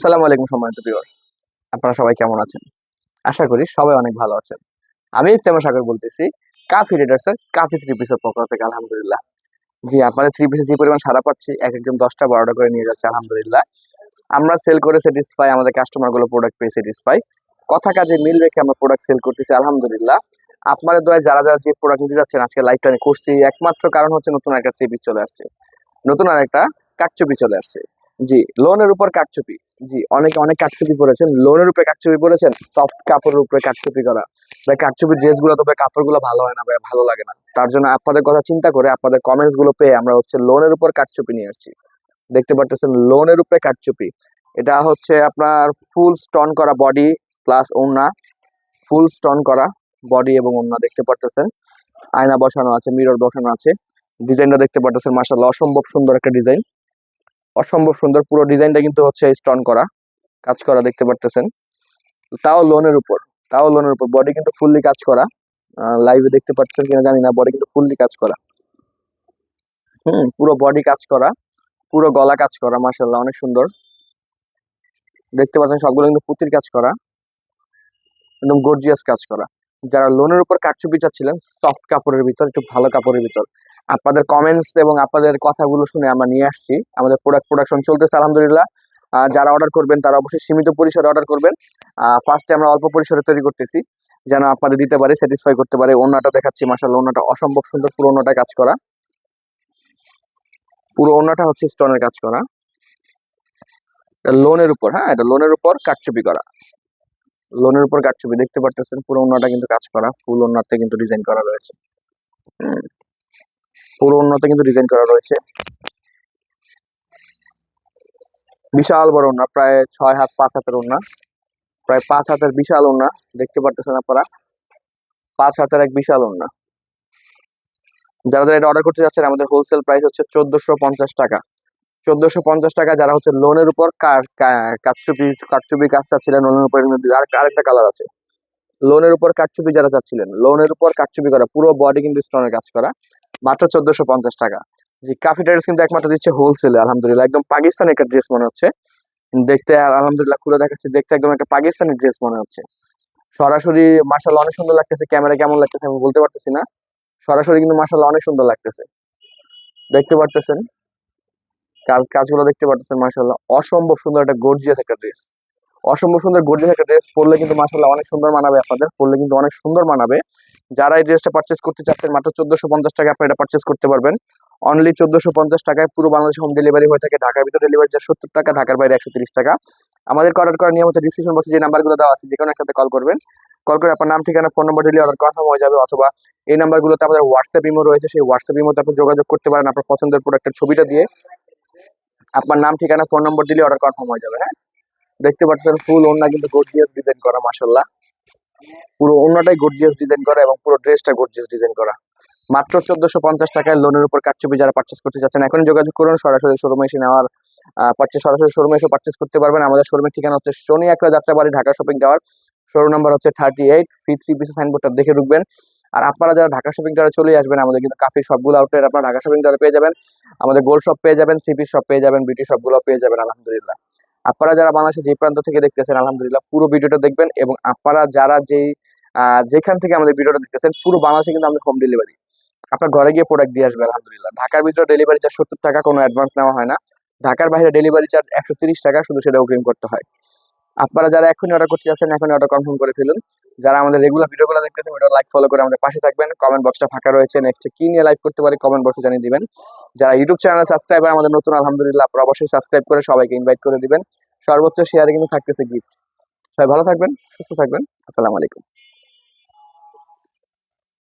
আসসালামু আলাইকুম সম্মানিত ভিউয়ার্স আপনারা সবাই কেমন আছেন? আশা করি সবাই অনেক ভালো আছেন। আমি ইফতেমা সাগর বলতেছি, কাফি রেডার্সের কাফি থ্রি পিসের পক্ষ থেকে, আলহামদুলিল্লাহ। জি, আপনাদের থ্রি পিসে যে পরিমাণ সারা পাচ্ছি, এক একজন দশটা বারোটা করে নিয়ে যাচ্ছে, আলহামদুলিল্লাহ। আমরা সেল করে স্যাটিসফাই আমাদের কাস্টমারগুলো প্রোডাক্ট পেয়ে স্যাটিসফাই কথা কাজে মিল রেখে আমরা প্রোডাক্ট সেল করতেছি, আলহামদুলিল্লাহ। আপনাদের দয়া যারা যারা যে প্রোডাক্ট নিতে যাচ্ছেন, আজকে লাইফটা আমি করছি একমাত্র কারণ হচ্ছে নতুন একটা থ্রি পিস চলে আসছে। নতুন আর একটা কাকচুপি চলে আসছে। জি লোনের উপর কাকচুপি জি, অনেকে অনেক কাটচুপি পরেছেন। লোনের উপরে কাটচুপি পরেছেন সফট কাপড়ের উপরে কাটচুপি করা। ভাই কাটচুপির ড্রেসগুলো তবে কাপড়গুলো ভালো হয় না ভাই, ভালো লাগে না। তার জন্য আপনাদের কথা চিন্তা করে আপনাদের কমেন্টসগুলো পেয়ে আমরা হচ্ছে লোনের উপর কাটচুপি নিয়ে আসছি। দেখতে পারতেছেন লোনের উপরে কাটচুপি এটা হচ্ছে আপনার ফুল স্টোন করা বডি প্লাস ওড়না। ফুল স্টোন করা বডি এবং ওড়না দেখতে পারতেছেন। আয়না বসানো আছে মিরর বসানো আছে। ডিজাইনটা দেখতে পারতেছেন মাসাল্লাহ অসম্ভব সুন্দর একটা ডিজাইন অসম্ভব সুন্দর পুরো ডিজাইনটা কিন্তু হচ্ছে স্টোন করা। কাজ করা দেখতে পারতেছেন। তাও লোনের উপর, তাও লোনের উপর। বডি কিন্তু ফুললি কাজ করা। লাইভে দেখতে পাচ্ছেন কিনা জানি না। বডি কিন্তু ফুললি কাজ করা। হুম, পুরো বডি কাজ করা। পুরো গলা কাজ করা মাশাল্লাহ অনেক সুন্দর। দেখতে পাচ্ছেন সবগুলো কিন্তু পুতির কাজ করা। একদম গর্জিয়াস কাজ করা। যারা লোনের উপর কাটচুপি চাচ্ছিলেন সফট কাপড়ের ভিতর, একটু ভালো কাপড়ের ভিতর। আপনাদের কমেন্টস এবং আপনাদের কথাগুলো শুনে আমরা নিয়ে আসছি। আমাদের প্রোডাক্ট প্রোডাকশন চলতেছে, আলহামদুলিল্লাহ। যারা অর্ডার করবেন, তারা অবশ্যই সীমিত পরিসরে অর্ডার করবেন। ফার্স্টে আমরা অল্প পরিসরে তৈরি করতেছি, যেন আপনাদের দিতে পারে স্যাটিসফাই করতে পারে। ওনাটা দেখাচ্ছি মাসাল ওনাটা অসম্ভব সুন্দর পুরো ওনাটা কাজ করা। পুরো ওনাটা হচ্ছে স্টোনের কাজ করা। লোনের উপর হ্যাঁ এটা লোনের উপর কাটচুপি করা। লোনের উপর কাটচুপি দেখতে পারতেছেন, পুরো ওনাটা কিন্তু কাজ করা। ফুল ওনাতে কিন্তু ডিজাইন করা রয়েছে। পুরো ওনাতে কিন্তু ডিজাইন করা রয়েছে। বিশাল বড় ওনা প্রায় ছয় হাত, পাঁচ হাতের ওনা প্রায় পাঁচ হাতের বিশাল ওনা দেখতে পারতেছেন আপনারা। পাঁচ হাতের এক বিশাল ওনা যারা যারা এটা অর্ডার করতে যাচ্ছেন, আমাদের হোলসেল প্রাইস হচ্ছে চোদ্দশো পঞ্চাশ টাকা। চোদ্দশো পঞ্চাশ টাকা যারা হচ্ছে লোনের উপর কা- কা- কাটচুপি কাটচুপি কাজ চাচ্ছিলেন লোনের উপর আর- আরেকটা কালার আছে। লোনের উপর কাটচুপি যারা চাচ্ছিলেন লোনের উপর কাটচুপি করা, পুরো বডি কিন্তু স্টোনের কাজ করা। মাত্র চোদ্দশো পঞ্চাশ টাকা। জি কাফি ড্রেস কিন্তু একমাত্র দিচ্ছে হোলসেলে আলহামদুলিল্লাহ। একদম পাকিস্তানি একটা ড্রেস মনে হচ্ছে। দেখতে, আলহামদুলিল্লাহ, খুলে দেখাচ্ছে, দেখতে একদম একটা পাকিস্তানি ড্রেস মনে হচ্ছে। সরাসরি মার্শাল অনেক সুন্দর লাগতেছে। ক্যামেরা কেমন লাগতেছে আমি বলতে পারতেছি না। সরাসরি কিন্তু মার্শাল অনেক সুন্দর লাগতেছে। দেখতে পারতেছেন? কাজ, কাজগুলো দেখতে পারতেছেন মার্শাল্লাহ অসম্ভব সুন্দর একটা গর্জিয়াস একটা ড্রেস অসম্ভব সুন্দর গর্জিয়াস একটা ড্রেস পরলে কিন্তু মার্শাল্লাহ অনেক সুন্দর মানাবে আপনাদের। পরলে কিন্তু অনেক সুন্দর মানাবে। যারা এই ড্রেসটা পারচেস করতে চাচ্ছেন, মাত্র চোদ্দশো পঞ্চাশ টাকা আপনি এটা পারচেস করতে পারবেন। অনলি চোদ্দশো পঞ্চাশ টাকায় পুরো বাংলাদেশে হোম ডেলিভারি হয়ে থাকে ঢাকার ভিতরে ডেলিভারি চার্জ সত্তর টাকা, ঢাকার বাইরে একশো তিরিশ টাকা। আমাদের অর্ডার করার নিয়ম হচ্ছে ডিসক্রিপশন বক্সে যে নাম্বারগুলো দেওয়া আছে, যে কোনো একসাথে কল করবেন। কল করে আপনার নাম, ঠিকানা ফোন নম্বর দিলে অর্ডার কনফার্ম হয়ে যাবে, অথবা এই নাম্বারগুলোতে আমাদের হোয়াটসঅ্যাপ ইমো রয়েছে, সেই হোয়াটসঅ্যাপ ইমোতে আপনি যোগাযোগ করতে পারেন আপনার পছন্দের প্রোডাক্টের ছবিটা দিয়ে। আপনার নাম, ঠিকানা ফোন নম্বর দিলে অর্ডার কনফার্ম হয়ে যাবে হ্যাঁ? দেখতে পাচ্ছেন ফুল ওড়না কিন্তু গর্জিয়াস ডিজাইন করা মাশাল্লাহ পুরো অন্যটাই গর্জিয়াস ডিজাইন করা এবং পুরো ড্রেসটা গর্জিয়াস ডিজাইন করা। মাত্র চোদ্দশো পঞ্চাশ টাকায় লোনের উপর কাটচুপি যারা পার্চেস করতে চাচ্ছেন, এখন যোগাযোগ করুন, সরাসরি শোরুমে এসে নেওয়ার পার্চেস সরাসরি শোরুমে এসে পার্চেস করতে পারবেন। আমাদের শোরুমের ঠিকানা হচ্ছে শনি একলা Jatrabari, Dhaka shopping tower showroom number হচ্ছে থার্টি এইট ফি থ্রি পিসের সাইনবোর্ডটা দেখে ঢুকবেন। আর আপনারা যারা ঢাকা শপিং টাওয়ারে চলে আসবেন, আমাদের কিন্তু কাফি সবগুলো আউটলেট আপনারা ঢাকা শপিং টাওয়ারে পেয়ে যাবেন। আমাদের গোল্ড শপ পেয়ে যাবেন সিপি শপ পেয়ে যাবেন বিউটি শপগুলো পেয়ে যাবেন, আলহামদুলিল্লাহ। আপনারা যারা বাংলাদেশে যে প্রান্ত থেকে দেখতেছেন, আলহামদুলিল্লাহ পুরো ভিডিওটা দেখবেন এবং আপনারা যারা যেই যেখান থেকে আমাদের ভিডিওটা দেখতেছেন, পুরো বাংলাদেশে কিন্তু আমাদের হোম ডেলিভারি আপনার ঘরে গিয়ে প্রোডাক্ট দিয়ে আসবে আলহামদুলিল্লাহ। ঢাকার ভিতরে ডেলিভারি চার্জ সত্তর টাকা, কোনো অ্যাডভান্স নেওয়া হয় না। ঢাকার বাইরে ডেলিভারি চার্জ একশো টাকা, শুধু সেটা অগ্রিম করতে হয়। আপনারা যারা এখনই অর্ডার করতে যাচ্ছেন, এখনই অর্ডার কনফার্ম করে ফেলুন। যারা আমাদের রেগুলার ভিডিওগুলো দেখতেছেন ভিডিও লাইক ফলো করে আমাদের পাশে থাকবেন। কমেন্ট বক্সটা ফাঁকা রয়েছে নেক্সট কি নিয়ে লাইভ করতে পারি কমেন্ট বক্সে জানিয়ে দিবেন। যারা ইউটিউব চ্যানেল সাবস্ক্রাইবার আমাদের নতুন, আলহামদুলিল্লাহ, আপনারা অবশ্যই সাবস্ক্রাইব করে সবাইকে ইনভাইট করে দিবেন। সর্বোচ্চ শেয়ারে কিন্তু থাকতেছে গিফট সবাই ভালো থাকবেন, সুস্থ থাকবেন। আসসালামু আলাইকুম।